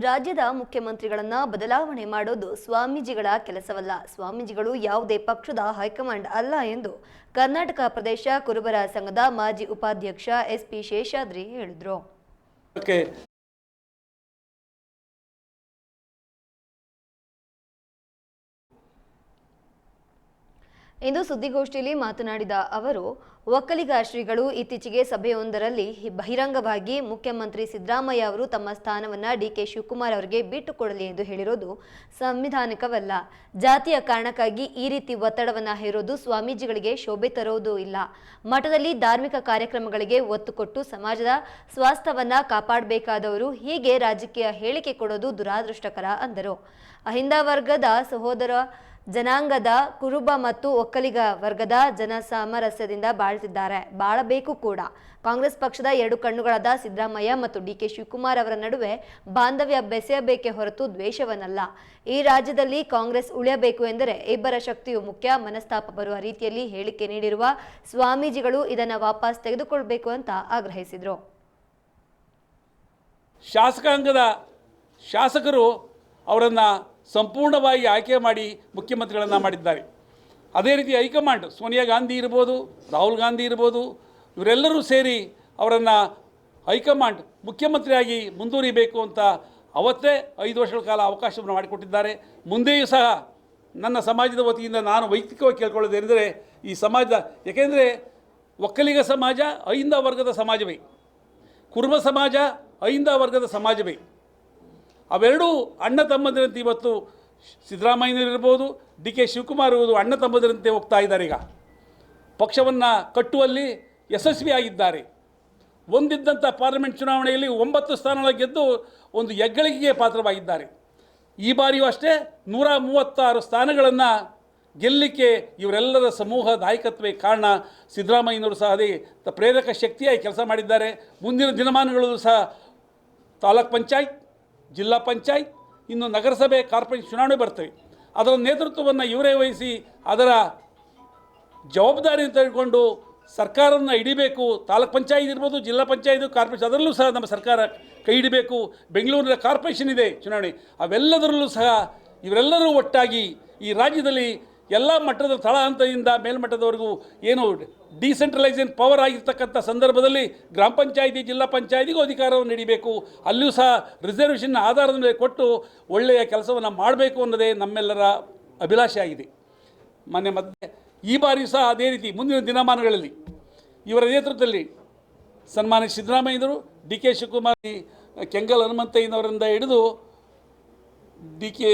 ರಾಜ್ಯದ ಮುಖ್ಯಮಂತ್ರಿಗಳನ್ನ ಬದಲಾವಣೆ ಮಾಡೋದು ಸ್ವಾಮೀಜಿಗಳ ಕೆಲಸವಲ್ಲ. ಸ್ವಾಮೀಜಿಗಳು ಯಾವುದೇ ಪಕ್ಷದ ಹೈಕಮಾಂಡ್ ಅಲ್ಲ ಎಂದು ಕರ್ನಾಟಕ ಪ್ರದೇಶ ಕುರುಬರ ಸಂಘದ ಮಾಜಿ ಉಪಾಧ್ಯಕ್ಷ ಎಸ್ಪಿ ಶೇಷಾದ್ರಿ ಹೇಳಿದರು. ಇಂದು ಸುದ್ದಿಗೋಷ್ಠಿಯಲ್ಲಿ ಮಾತನಾಡಿದ ಅವರು ಒಕ್ಕಲಿಗ ಶ್ರೀಗಳು ಇತ್ತೀಚೆಗೆ ಸಭೆಯೊಂದರಲ್ಲಿ ಬಹಿರಂಗವಾಗಿ ಮುಖ್ಯಮಂತ್ರಿ ಸಿದ್ದರಾಮಯ್ಯ ಅವರು ತಮ್ಮ ಸ್ಥಾನವನ್ನ ಡಿಕೆ ಶಿವಕುಮಾರ್ ಅವರಿಗೆ ಬಿಟ್ಟುಕೊಡಲಿ ಎಂದು ಹೇಳಿರೋದು ಸಂವಿಧಾನಿಕವಲ್ಲ. ಜಾತಿಯ ಕಾರಣಕ್ಕಾಗಿ ಈ ರೀತಿ ಒತ್ತಡವನ್ನು ಹೇರೋದು ಸ್ವಾಮೀಜಿಗಳಿಗೆ ಶೋಭೆ ತರೋದು ಇಲ್ಲ. ಮಠದಲ್ಲಿ ಧಾರ್ಮಿಕ ಕಾರ್ಯಕ್ರಮಗಳಿಗೆ ಒತ್ತು ಕೊಟ್ಟು ಸಮಾಜದ ಸ್ವಾಸ್ಥ್ಯವನ್ನು ಕಾಪಾಡಬೇಕಾದವರು ಹೀಗೆ ರಾಜಕೀಯ ಹೇಳಿಕೆ ಕೊಡೋದು ದುರಾದೃಷ್ಟಕರ, ಅಂದರು. ಅಹಿಂದ ವರ್ಗದ ಸಹೋದರ ಜನಾಂಗದ ಕುರುಬ ಮತ್ತು ಒಕ್ಕಲಿಗ ವರ್ಗದ ಜನ ಸಾಮರಸ್ಯದಿಂದ ಬಾಳ್ತಿದ್ದಾರೆ. ಬಾಳಬೇಕು ಕೂಡ. ಕಾಂಗ್ರೆಸ್ ಪಕ್ಷದ ಎರಡು ಕಣ್ಣುಗಳಾದ ಸಿದ್ದರಾಮಯ್ಯ ಮತ್ತು ಡಿ ಕೆ ಶಿವಕುಮಾರ್ ಅವರ ನಡುವೆ ಬಾಂಧವ್ಯ ಬೆಸೆಯಬೇಕೆ ಹೊರತು ದ್ವೇಷವನ್ನಲ್ಲ. ಈ ರಾಜ್ಯದಲ್ಲಿ ಕಾಂಗ್ರೆಸ್ ಉಳಿಯಬೇಕು ಎಂದರೆ ಇಬ್ಬರ ಶಕ್ತಿಯು ಮುಖ್ಯ. ಮನಸ್ತಾಪ ಬರುವ ರೀತಿಯಲ್ಲಿ ಹೇಳಿಕೆ ನೀಡಿರುವ ಸ್ವಾಮೀಜಿಗಳು ಇದನ್ನು ವಾಪಸ್ ತೆಗೆದುಕೊಳ್ಬೇಕು ಅಂತ ಆಗ್ರಹಿಸಿದರು. ಶಾಸಕಾಂಗದ ಶಾಸಕರು ಅವರನ್ನು ಸಂಪೂರ್ಣವಾಗಿ ಆಯ್ಕೆ ಮಾಡಿ ಮುಖ್ಯಮಂತ್ರಿಗಳನ್ನು ಮಾಡಿದ್ದಾರೆ. ಅದೇ ರೀತಿ ಹೈಕಮಾಂಡ್, ಸೋನಿಯಾ ಗಾಂಧಿ ಇರ್ಬೋದು, ರಾಹುಲ್ ಗಾಂಧಿ ಇರ್ಬೋದು, ಇವರೆಲ್ಲರೂ ಸೇರಿ ಅವರನ್ನು ಹೈಕಮಾಂಡ್ ಮುಖ್ಯಮಂತ್ರಿಯಾಗಿ ಮುಂದುವರಿಬೇಕು ಅಂತ ಅವತ್ತೇ ಐದು ವರ್ಷಗಳ ಕಾಲ ಅವಕಾಶವನ್ನು ಮಾಡಿಕೊಟ್ಟಿದ್ದಾರೆ. ಮುಂದೆಯೂ ಸಹ ನನ್ನ ಸಮಾಜದ ವತಿಯಿಂದ ನಾನು ವೈಯಕ್ತಿಕವಾಗಿ ಕೇಳ್ಕೊಳ್ಳೋದೇನೆಂದರೆ ಈ ಸಮಾಜ ಏಕೆಂದರೆ ಒಕ್ಕಲಿಗ ಸಮಾಜ ಐಂದ ವರ್ಗದ ಸಮಾಜವೇ. ಕುರುಬ ಸಮಾಜ ಐಂದ ವರ್ಗದ ಸಮಾಜವೇ. ಅವೆರಡೂ ಅಣ್ಣ ತಮ್ಮದಿರಂತೆ ಇವತ್ತು ಸಿದ್ದರಾಮಯ್ಯನವರಿರ್ಬೋದು, ಡಿ ಕೆ ಶಿವಕುಮಾರ್ ಇರ್ಬೋದು, ಅಣ್ಣ ತಮ್ಮದಿರಂತೆ ಹೋಗ್ತಾ ಇದ್ದಾರೆ ಈಗ. ಪಕ್ಷವನ್ನು ಕಟ್ಟುವಲ್ಲಿ ಯಶಸ್ವಿಯಾಗಿದ್ದಾರೆ ಒಂದಿದ್ದಂಥ ಪಾರ್ಲಿಮೆಂಟ್ ಚುನಾವಣೆಯಲ್ಲಿ ಒಂಬತ್ತು ಸ್ಥಾನಗಳ ಗೆದ್ದು ಒಂದು ಹೆಗ್ಗಳಿಕೆಗೆ ಪಾತ್ರವಾಗಿದ್ದಾರೆ. ಈ ಬಾರಿಯೂ ಅಷ್ಟೇ ನೂರ ಮೂವತ್ತಾರು ಸ್ಥಾನಗಳನ್ನು ಗೆಲ್ಲಲಿಕ್ಕೆ ಇವರೆಲ್ಲರ ಸಮೂಹ ನಾಯಕತ್ವೇ ಕಾರಣ ಸಿದ್ದರಾಮಯ್ಯನವರು ಸಹ ಅದೇ ಪ್ರೇರಕ ಶಕ್ತಿಯಾಗಿ ಕೆಲಸ ಮಾಡಿದ್ದಾರೆ. ಮುಂದಿನ ದಿನಮಾನಗಳಲ್ಲೂ ಸಹ ತಾಲೂಕ್ ಪಂಚಾಯತ್ ಜಿಲ್ಲಾ ಪಂಚಾಯತ್, ಇನ್ನು ನಗರಸಭೆ ಕಾರ್ಪೊರೇಷನ್ ಚುನಾವಣೆ ಬರ್ತವೆ. ಅದರ ನೇತೃತ್ವವನ್ನು ಇವರೇ ವಹಿಸಿ ಅದರ ಜವಾಬ್ದಾರಿಯನ್ನು ತೆಗೆದುಕೊಂಡು ಸರ್ಕಾರವನ್ನು ಹಿಡಿಬೇಕು. ತಾಲೂಕ್ ಪಂಚಾಯತ್ ಇರ್ಬೋದು, ಜಿಲ್ಲಾ ಪಂಚಾಯತ್, ಕಾರ್ಪೊರೇಷನ್, ಅದರಲ್ಲೂ ಸಹ ನಮ್ಮ ಸರ್ಕಾರ ಕೈ ಹಿಡಿಬೇಕು. ಬೆಂಗಳೂರಿನ ಕಾರ್ಪೊರೇಷನ್ ಇದೆ ಚುನಾವಣೆ. ಅವೆಲ್ಲದರಲ್ಲೂ ಸಹ ಇವರೆಲ್ಲರೂ ಒಟ್ಟಾಗಿ ಈ ರಾಜ್ಯದಲ್ಲಿ ಎಲ್ಲ ಮಟ್ಟದ ತಳ ಹಂತದಿಂದ ಮೇಲ್ಮಟ್ಟದವರೆಗೂ ಏನು ಡಿಸೆಂಟ್ರಲೈಸೇಷನ್ ಪವರ್ ಆಗಿರ್ತಕ್ಕಂಥ ಸಂದರ್ಭದಲ್ಲಿ ಗ್ರಾಮ ಪಂಚಾಯಿತಿ, ಜಿಲ್ಲಾ ಪಂಚಾಯತಿಗೂ ಅಧಿಕಾರವನ್ನು ನೀಡಬೇಕು. ಅಲ್ಲಿಯೂ ಸಹ ರಿಸರ್ವೇಷನ್ ಆಧಾರದ ಮೇಲೆ ಕೊಟ್ಟು ಒಳ್ಳೆಯ ಕೆಲಸವನ್ನು ಮಾಡಬೇಕು ಅನ್ನೋದೇ ನಮ್ಮೆಲ್ಲರ ಅಭಿಲಾಷೆ ಆಗಿದೆ ಮೊನ್ನೆ ಮತ್ತೆ ಈ ಬಾರಿ ಸಹ ಅದೇ ರೀತಿ ಮುಂದಿನ ದಿನಮಾನಗಳಲ್ಲಿ ಇವರ ನೇತೃತ್ವದಲ್ಲಿ ಸನ್ಮಾನ್ಯ ಸಿದ್ದರಾಮಯ್ಯನವರು, ಡಿ ಕೆ ಶಿವಕುಮಾರ್, ಕೆಂಗಲ್ ಹನುಮಂತಯ್ಯನವರಿಂದ ಹಿಡಿದು ಡಿ ಕೆ